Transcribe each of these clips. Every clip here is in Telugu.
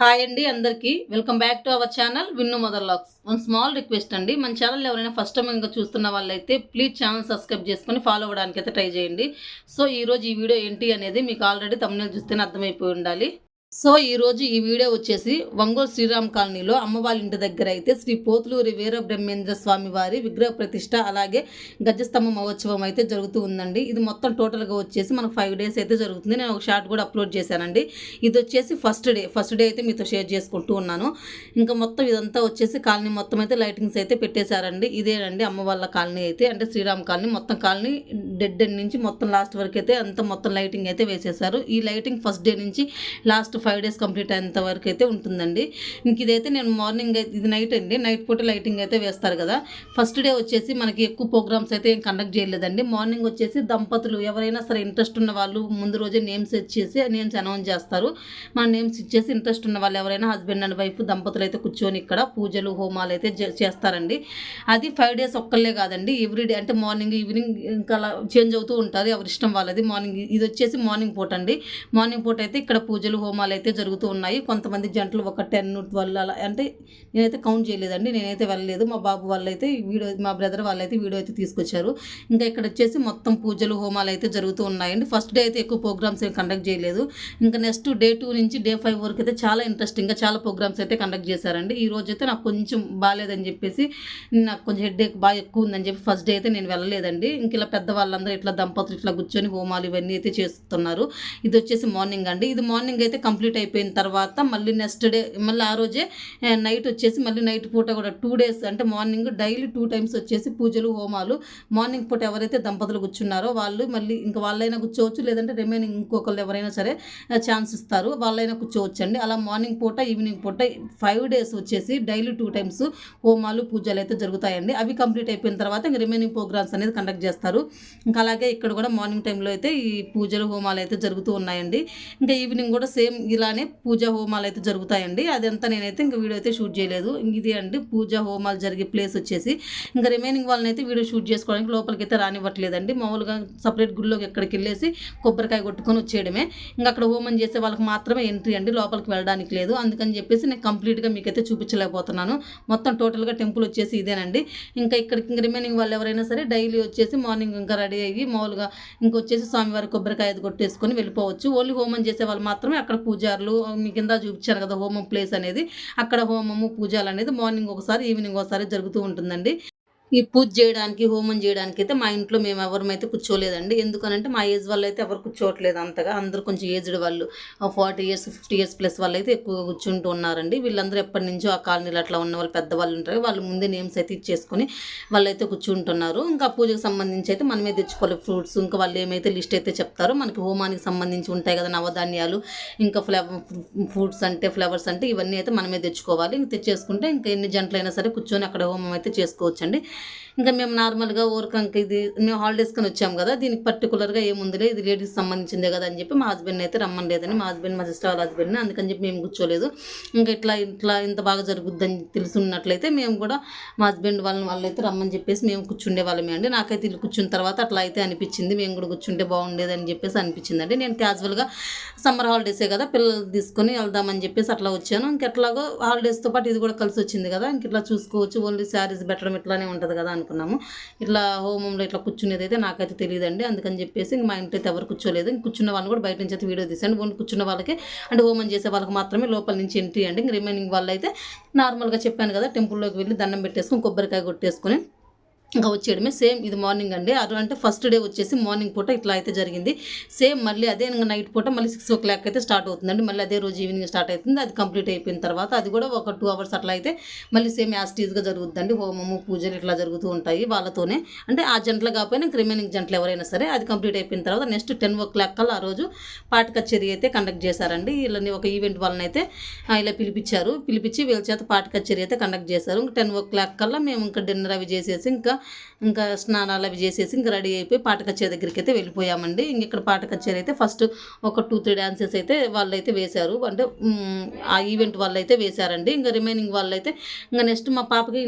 హాయ్ అండి అందరికీ. Welcome back to our channel Vinnu mother vlogs one small request అండి. మన ఛానల్ ఎవరైనా ఫస్ట్ టైం ఇంకా చూస్తున్న వాళ్ళైతే ప్లీజ్ ఛానల్ సబ్స్క్రైబ్ చేసుకొని ఫాలో అవ్వడానికి అయితే ట్రై చేయండి. సో ఈ రోజు ఈ వీడియో ఏంటి అనేది మీకు ఆల్రెడీ తమిళ చూస్తేనే అర్థమైపోయి ఉండాలి. సో ఈరోజు ఈ వీడియో వచ్చేసి ఒంగోలు శ్రీరామ్ కాలనీలో అమ్మవారి ఇంటి దగ్గర అయితే శ్రీ పోతులూరి వీర బ్రహ్మేంద్ర స్వామి వారి విగ్రహ ప్రతిష్ట అలాగే గజస్తంభ మహోత్సవం అయితే జరుగుతూ ఉందండి. ఇది మొత్తం టోటల్గా వచ్చేసి మనకు ఫైవ్ డేస్ అయితే జరుగుతుంది. నేను ఒక షార్ట్ కూడా అప్లోడ్ చేశానండి. ఇది వచ్చేసి ఫస్ట్ డే ఫస్ట్ డే అయితే మీతో షేర్ చేసుకుంటూ ఉన్నాను. ఇంకా మొత్తం ఇదంతా వచ్చేసి కాలనీ మొత్తం అయితే లైటింగ్స్ అయితే పెట్టేశారండి. ఇదేనండి అమ్మ వాళ్ళ కాలనీ అయితే. అంటే శ్రీరామ్ కాలనీ మొత్తం కాలనీ డెడ్ ఎండ్ నుంచి మొత్తం లాస్ట్ వరకు అయితే అంత మొత్తం లైటింగ్ అయితే వేసేశారు. ఈ లైటింగ్ ఫస్ట్ డే నుంచి లాస్ట్ ఫైవ్ డేస్ కంప్లీట్ అయ్యేంత వరకు అయితే ఉంటుందండి. ఇంక ఇదైతే నేను మార్నింగ్ అయితే ఇది నైట్ అండి. నైట్ పూట లైటింగ్ అయితే వేస్తారు కదా. ఫస్ట్ డే వచ్చేసి మనకి ఎక్కువ ప్రోగ్రామ్స్ అయితే ఏం కండక్ట్ చేయలేదండి. మార్నింగ్ వచ్చేసి దంపతులు ఎవరైనా సరే ఇంట్రెస్ట్ ఉన్న వాళ్ళు ముందు రోజే నేమ్స్ ఇచ్చేసి నేమ్స్ అనౌన్స్ చేస్తారు. మన నేమ్స్ ఇచ్చేసి ఇంట్రెస్ట్ ఉన్న వాళ్ళు ఎవరైనా హస్బెండ్ అండ్ వైఫ్ దంపతులు అయితే కూర్చొని ఇక్కడ పూజలు హోమాలు అయితే చేస్తారండి. అది ఫైవ్ డేస్ ఒక్కళ్ళే కాదండి. ఎవ్రీడే అంటే మార్నింగ్ ఈవినింగ్ ఇంకా అలా చేంజ్ అవుతూ ఉంటారు. ఎవరి ఇష్టం వాళ్ళది. మార్నింగ్ ఇది వచ్చేసి మార్నింగ్ పూట అండి. మార్నింగ్ పూట అయితే ఇక్కడ పూజలు హోమాలు అయితే జరుగుతూ ఉన్నాయి. కొంతమంది జంటలు ఒక టెన్ ట్వెల్వ్ అలా అంటే నేనైతే కౌంట్ చేయలేదండి. నేనైతే వెళ్ళలేదు. మా బాబు వాళ్ళైతే వీడియో మా బ్రదర్ వాళ్ళైతే వీడియో అయితే తీసుకొచ్చారు. ఇంకా ఇక్కడ వచ్చేసి మొత్తం పూజలు హోమాలు అయితే జరుగుతూ ఉన్నాయండి. ఫస్ట్ డే అయితే ఎక్కువ ప్రోగ్రామ్స్ ఏం కండక్ట్ చేయలేదు. ఇంకా నెక్స్ట్ డే టూ నుంచి డే ఫైవ్ వరకు అయితే చాలా ఇంట్రెస్టింగ్గా చాలా ప్రోగ్రామ్స్ అయితే కండక్ట్ చేశారండి. ఈ రోజు అయితే నాకు కొంచెం బాగాలేదని చెప్పేసి నాకు కొంచెం హెడ్ బాగా ఎక్కువ ఉందని చెప్పి ఫస్ట్ డే అయితే నేను వెళ్ళలేదండి. ఇంక ఇలా పెద్ద వాళ్ళందరూ ఇట్లా దంపతులు ఇట్లా కూర్చొని హోమాలు ఇవన్నీ అయితే చేస్తున్నారు. ఇది వచ్చేసి మార్నింగ్ అండి. ఇది మార్నింగ్ అయితే కంప్లీట్ కంప్లీట్ అయిపోయిన తర్వాత మళ్ళీ నెక్స్ట్ డే మళ్ళీ ఆ రోజే నైట్ వచ్చేసి మళ్ళీ నైట్ పూట కూడా టూ డేస్ అంటే మార్నింగ్ డైలీ టూ టైమ్స్ వచ్చేసి పూజలు హోమాలు మార్నింగ్ పూట ఎవరైతే దంపతులు కూర్చున్నారో వాళ్ళు మళ్ళీ ఇంకా వాళ్ళైనా కూర్చోవచ్చు లేదంటే రిమైనింగ్ ఇంకొకళ్ళు ఎవరైనా సరే ఛాన్స్ ఇస్తారు. వాళ్ళైనా కూర్చోవచ్చు అండి అలా మార్నింగ్ పూట ఈవినింగ్ పూట ఫైవ్ డేస్ వచ్చేసి డైలీ టూ టైమ్స్ హోమాలు పూజలు అయితే జరుగుతాయండి. అవి కంప్లీట్ అయిపోయిన తర్వాత ఇంకా రిమైనింగ్ ప్రోగ్రామ్స్ అనేది కండక్ట్ చేస్తారు. ఇంకా అలాగే ఇక్కడ కూడా మార్నింగ్ టైంలో అయితే ఈ పూజలు హోమాలు అయితే జరుగుతూ ఉన్నాయండి. ఇంకా ఈవినింగ్ కూడా సేమ్ ఇలానే పూజ హోమాలు అయితే జరుగుతాయండి. అదంతా నేనైతే ఇంకా వీడియో అయితే షూట్ చేయలేదు. ఇది అండి పూజ హోమాలు జరిగే ప్లేస్ వచ్చేసి. ఇంకా రిమైనింగ్ వాళ్ళని అయితే వీడియో షూట్ చేసుకోవడానికి లోపలికి అయితే రానివ్వట్లేదండి. మామూలుగా సపరేట్ గుడిలోకి ఎక్కడికి వెళ్ళేసి కొబ్బరికాయ కొట్టుకొని వచ్చేయడమే. ఇంకా అక్కడ హోమం చేసే వాళ్ళకి మాత్రమే ఎంట్రీ అండి. లోపలికి వెళ్ళడానికి లేదు. అందుకని చెప్పేసి నేను కంప్లీట్గా మీకైతే చూపించలేకపోతున్నాను. మొత్తం టోటల్గా టెంపుల్ వచ్చేసి ఇదేనండి. ఇంకా ఇక్కడికి ఇంకా రిమైనింగ్ వాళ్ళు ఎవరైనా సరే డైలీ వచ్చేసి మార్నింగ్ ఇంకా రెడీ అయ్యి మామూలుగా ఇంకొచ్చేసి స్వామివారి కొబ్బరికాయ కొట్టేసుకొని వెళ్ళిపోవచ్చు. ఓన్లీ హోమం చేసే వాళ్ళు మాత్రమే అక్కడ పూజ పూజారులు మీ కింద చూపించాను కదా హోమం ప్లేస్ అనేది. అక్కడ హోమము పూజలు అనేది మార్నింగ్ ఒకసారి ఈవినింగ్ ఒకసారి జరుగుతూ ఉంటుందండి. ఈ పూజ చేయడానికి హోమం చేయడానికి అయితే మా ఇంట్లో మేము ఎవరమైతే కూర్చోలేదండి. ఎందుకనంటే మా ఏజ్ వాళ్ళు అయితే ఎవరు కూర్చోవట్లేదు అంతగా. అందరూ కొంచెం ఏజ్డ్ వాళ్ళు. Forty years fifty years plus వాళ్ళు అయితే ఎక్కువగా కూర్చుంటూ ఉన్నారండి. వీళ్ళందరూ ఎప్పటి నుంచో ఆ కాలనీలో అట్లా ఉన్న వాళ్ళు పెద్దవాళ్ళు ఉంటారు. వాళ్ళు ముందే నేమ్స్ అయితే ఇచ్చేసుకొని వాళ్ళైతే కూర్చుంటున్నారు. ఇంకా పూజకు సంబంధించి అయితే మనమే తెచ్చుకోవాలి ఫ్రూట్స్. ఇంకా వాళ్ళు ఏమైతే లిస్ట్ అయితే చెప్తారో మనకి హోమానికి సంబంధించి ఉంటాయి కదా నవధాన్యాలు. ఇంకా ఫ్లవర్ ఫ్రూట్స్ అంటే ఫ్లవర్స్ అంటే ఇవన్నీ అయితే మనమే తెచ్చుకోవాలి. ఇంక తెచ్చేసుకుంటే ఇంకా ఎన్ని జంటలైనా సరే కూర్చొని అక్కడ హోమం అయితే చేసుకోవచ్చండి. ఇంకా మేము నార్మల్గా ఊరకంక ఇది మేము హాలిడేస్కి వచ్చాము కదా దీనికి పర్టికులర్గా ఏముందిలే ఇది లేడీస్ సంబంధించిందే కదా అని చెప్పి మా హస్బెండ్ అయితే రమ్మని లేదని మా హస్బెండ్ మా సిస్టర్ వాళ్ళ హస్బెండ్ని అందుకని చెప్పి మేము కూర్చోలేదు. ఇంకా ఇట్లా ఇట్లా ఇంత బాగా జరుగుద్దని తెలుసున్నట్లయితే మేము కూడా మా హస్బెండ్ వాళ్ళని వాళ్ళైతే రమ్మని చెప్పేసి మేము కూర్చుండే వాళ్ళమే అండి. నాకైతే ఇల్లు కూర్చున్న తర్వాత అట్లా అయితే అనిపించింది మేము కూడా కూర్చుంటే బాగుండేది అని చెప్పేసి అనిపించింది అండి నేను క్యాజువల్గా సమ్మర్ హాలిడేసే కదా పిల్లలు తీసుకొని వెళ్దామని చెప్పేసి అట్లా వచ్చాను. ఇంకెట్లాగో హాలిడేస్తో పాటు ఇది కూడా కలిసి వచ్చింది కదా ఇంక ఇట్లా చూసుకోవచ్చు ఓన్లీ శారీస్ పెట్టడం ఇట్లానే ఉంటుంది కదా అనుకున్నాము. ఇట్లా హోమంలో ఇట్లా కూర్చునేది అయితే నాకైతే తెలియదండి. అందుకని చెప్పేసి ఇంక మా ఇంట్లో అయితే ఎవరు కూర్చోలేదు. కూర్చున్న వాళ్ళని కూడా బయట నుంచి అయితే వీడియో తీసాను ఓన్లీ కూర్చున్న వాళ్ళకి అంటే హోమం చేసే వాళ్ళకి మాత్రమే లోపల నుంచి ఎంట్రీ అండి. ఇంక రిమైనింగ్ వాళ్ళు అయితే నార్మల్గా చెప్పాను కదా టెంపుల్లోకి వెళ్ళి దండం పెట్టేసుకొని కొబ్బరికాయ కొట్టేసుకొని ఇంకా వచ్చేయడమే. సేమ్ ఇది మార్నింగ్ అండి. అది అంటే ఫస్ట్ డే వచ్చేసి మార్నింగ్ పూట ఇట్లా అయితే జరిగింది. సేమ్ మళ్ళీ అదే ఇంకా నైట్ పూట మళ్ళీ సిక్స్ ఓ క్లాక్ అయితే స్టార్ట్ అవుతుందండి. మళ్ళీ అదే రోజు ఈవినింగ్ స్టార్ట్ అవుతుంది. అది కంప్లీట్ అయిపోయిన తర్వాత అది కూడా ఒక టూ అవర్స్ అట్లా అయితే మళ్ళీ సేమ్ యాస్టీజ్గా జరుగుతుందండి. హోమము పూజలు ఇట్లా జరుగుతూ ఉంటాయి వాళ్ళతోనే. అంటే ఆ జంటలు కాకపోయినా ఇంక రిమైనింగ్ జంటలు ఎవరైనా సరే అది కంప్లీట్ అయిపోయిన తర్వాత నెక్స్ట్ టెన్ ఓ క్లాక్ కల్లా ఆ రోజు పాట కచేరీ అయితే కండక్ట్ చేశారండి. వీళ్ళని ఒక ఈవెంట్ వాళ్ళని అయితే ఇలా పిలిపించారు. పిలిపించి వీళ్ళ చేత పాట కచేరీ అయితే కండక్ట్ చేశారు. ఇంకా టెన్ ఓ క్లాక్ కల్లా మేము ఇంకా డిన్నర్ అవి చేసేసి ఇంకా ఇంకా స్నానాలు అవి చేసేసి ఇంకా రెడీ అయిపోయి పాట కచేరీ దగ్గరికి అయితే వెళ్ళిపోయామండి. ఇంక ఇక్కడ పాట కచేరీ అయితే ఫస్ట్ ఒక టూ త్రీ డ్యాన్సెస్ అయితే వాళ్ళు అయితే వేశారు. అంటే ఆ ఈవెంట్ వాళ్ళు అయితే వేశారండి. ఇంకా రిమైనింగ్ వాళ్ళు అయితే ఇంకా నెక్స్ట్ మా పాపకి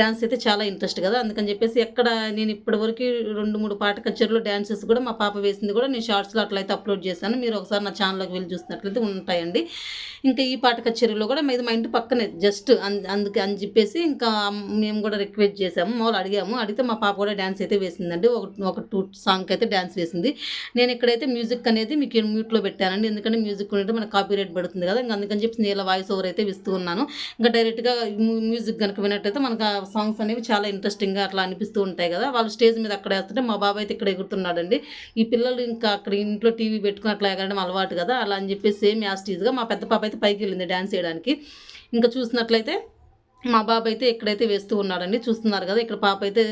డ్యాన్స్ అయితే చాలా ఇంట్రెస్ట్ కదా. అందుకని చెప్పేసి ఎక్కడ నేను ఇప్పటివరకు రెండు మూడు పాట కచేరీలో డ్యాన్సెస్ కూడా మా పాప వేసింది కూడా నేను షార్ట్స్లో అట్లయితే అప్లోడ్ చేశాను. మీరు ఒకసారి నా ఛానల్లోకి వెళ్ళి చూసినట్లయితే ఉంటాయండి. ఇంకా ఈ పాట కచేరీలో కూడా ఇది మా ఇంటి పక్కనే జస్ట్ అందుకే అని చెప్పేసి ఇంకా మేము కూడా రిక్వెస్ట్ చేసాము మామూలు అడిగాము అడిగితే మా పాప కూడా డ్యాన్స్ అయితే వేసిందండి. ఒక ఒక టూ సాంగ్కి అయితే డ్యాన్స్ వేసింది. నేను ఇక్కడైతే మ్యూజిక్ అనేది మీకు మ్యూట్లో పెట్టానండి. ఎందుకంటే మ్యూజిక్ ఉంటే మనకు కాపీ రేట్ పడుతుంది కదా. ఇంకా అందుకని చెప్పి నేను వాయిస్ ఓవర్ అయితే ఇస్తూ ఉన్నాను. ఇంకా డైరెక్ట్గా మ్యూజిక్ కనుక విన్నట్టయితే మనకు ఆ సాంగ్స్ అనేవి చాలా ఇంట్రెస్టింగ్గా అట్లా అనిపిస్తూ ఉంటాయి కదా. వాళ్ళు స్టేజ్ మీద అక్కడ వేస్తుంటే మా బాబాయ్ అయితే ఇక్కడ ఎగురుతున్నాడండి. ఈ పిల్లలు ఇంకా అక్కడ ఇంట్లో టీవీ పెట్టుకుని అట్లా ఎగరడం అలవాటు కదా. అలా అని చెప్పి సేమ్ యాస్టీజ్గా మా పెద్ద పాప అయితే పైకి వెళ్ళింది డ్యాన్స్ చేయడానికి ఇంకా చూసినట్లయితే మా బాబు అయితే ఎక్కడైతే వేస్తూ ఉన్నాడండి. చూస్తున్నారు కదా ఇక్కడ పాప అయితే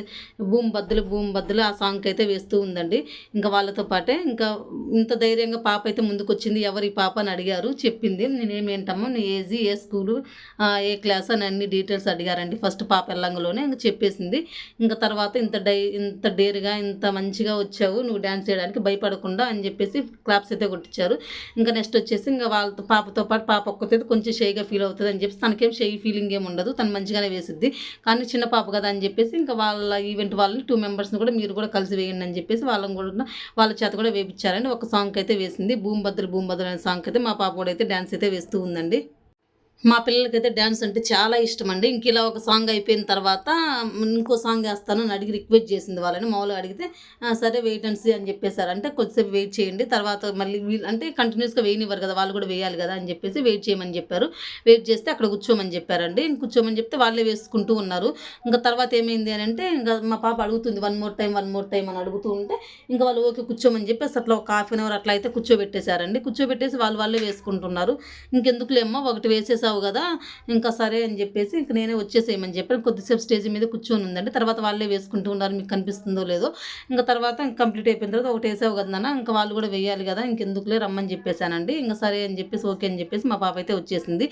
భూమి బద్దులు భూమి బద్దులు ఆ సాంగ్కి అయితే వేస్తూ ఉందండి. ఇంకా వాళ్ళతో పాటే ఇంకా ఇంత ధైర్యంగా పాప అయితే ముందుకు వచ్చింది ఎవరు ఈ పాప అని అడిగారు చెప్పింది. నేనేమేంటమ్మా నీ ఏజీ ఏ స్కూలు ఏ క్లాస్ అని అన్ని డీటెయిల్స్ అడిగారండి. ఫస్ట్ పాప ఎల్లంగలోనే ఇంకా చెప్పేసింది. ఇంకా తర్వాత ఇంత డై ఇంత డేర్గా ఇంత మంచిగా వచ్చావు నువ్వు డ్యాన్స్ చేయడానికి భయపడకుండా అని చెప్పేసి క్లాప్స్ అయితే కొట్టించారు. ఇంకా నెక్స్ట్ వచ్చేసి ఇంకా వాళ్ళతో పాపతో పాటు పాప ఒక్కతే కొంచెం షైగా ఫీల్ అవుతుంది అని చెప్పేసి తనకేం షై ఫీలింగ్ ఏమి ఉండదు. తను మంచిగానే వేసిద్ది. కానీ చిన్న పాప కదా అని చెప్పేసి ఇంకా వాళ్ళ ఈవెంట్ వాళ్ళని టూ మెంబర్స్ని కూడా మీరు కూడా కలిసి వేయండి అని చెప్పేసి వాళ్ళని కూడా వాళ్ళ చేత కూడా వేపించారండి ఒక సాంగ్ అయితే వేసింది. భూమి బద్దలు భూమి బద్దలు అనే సాంగ్ అయితే మా పాప కూడా అయితే డ్యాన్స్ అయితే వేస్తూ ఉందండి. మా పిల్లలకైతే డ్యాన్స్ అంటే చాలా ఇష్టం అండి ఇంక ఇలా ఒక సాంగ్ అయిపోయిన తర్వాత ఇంకో సాంగ్ వేస్తాను అని అడిగి రిక్వెస్ట్ చేసింది వాళ్ళని. మామూలుగా అడిగితే సరే వెయిట్ అండ్ సీ అని చెప్పేశారు అంటే కొద్దిసేపు వెయిట్ చేయండి. తర్వాత మళ్ళీ వీళ్ళు అంటే కంటిన్యూస్గా వేయనివ్వరు కదా వాళ్ళు కూడా వేయాలి కదా అని చెప్పేసి వెయిట్ చేయమని చెప్పారు. వెయిట్ చేస్తే అక్కడ కూర్చోమని చెప్పారండి. కూర్చోమని చెప్తే వాళ్ళే వేసుకుంటూ ఉన్నారు. ఇంకా తర్వాత ఏమైంది అని అంటే ఇంకా మా పాప అడుగుతుంది one more time one more time అని అడుగుతూ ఉంటే ఇంకా వాళ్ళు ఓకే కూర్చోమని చెప్పేసి అట్లా ఒక హాఫ్ అన్ అవర్ అట్లా అయితే కూర్చోబెట్టేశారండి. కూర్చోబెట్టేసి వాళ్ళు వాళ్ళే వేసుకుంటున్నారు. ఇంకెందుకులేమో ఒకటి వేసేసావు కదా ఇంకా సరే అని చెప్పేసి ఇంక నేనే వచ్చేసేయమని చెప్పాను. కొద్దిసేపు స్టేజ్ మీద కూర్చొని ఉందండి తర్వాత వాళ్ళే వేసుకుంటూ ఉన్నారు. మీకు కనిపిస్తుందో లేదో. ఇంకా తర్వాత కంప్లీట్ అయిపోయిన తర్వాత ఒకటి వేసావు కదా నాన్న ఇంకా వాళ్ళు కూడా వేయాలి కదా ఇంకెందుకులే రమ్మని చెప్పేశానండి. ఇంకా సరే అని చెప్పేసి ఓకే అని చెప్పేసి మా పాప అయితే వచ్చేసింది.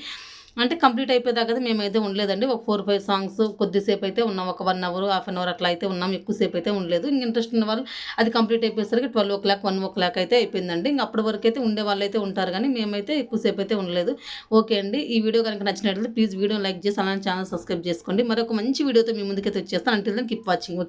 అంటే కంప్లీట్ అయిపోయేదాకా కదా మేమైతే ఉండలేదండి. ఒక ఫోర్ ఫైవ్ సాంగ్స్ కొద్దిసేపు అయితే ఉన్నాం. ఒక one hour half an hour అట్లా అయితే ఉన్నాం. ఎక్కువసేపు అయితే ఉండలేదు. ఇంక ఇంట్రెస్ట్ ఉన్న వాళ్ళు అది కంప్లీట్ అయిపోయేసరికి twelve o'clock one o'clock అయితే అయిపోయిందండి. ఇంక అప్పటి వరకు అయితే ఉండే వాళ్ళు అయితే ఉంటారు కానీ మేమైతే ఎక్కువసేపు అయితే ఉండలేదు. ఓకే అండి. ఈ వీడియో కనుక నచ్చినట్లయితే ప్లీజ్ వీడియో లైక్ చేసి అలానే ఛానల్ సబ్స్క్రైబ్ చేసుకోండి. మరొక మంచి వీడియోతో మీ ముందుకైతే వచ్చేస్తాను. అంటే కీప్ వాచింగ్ ఓకే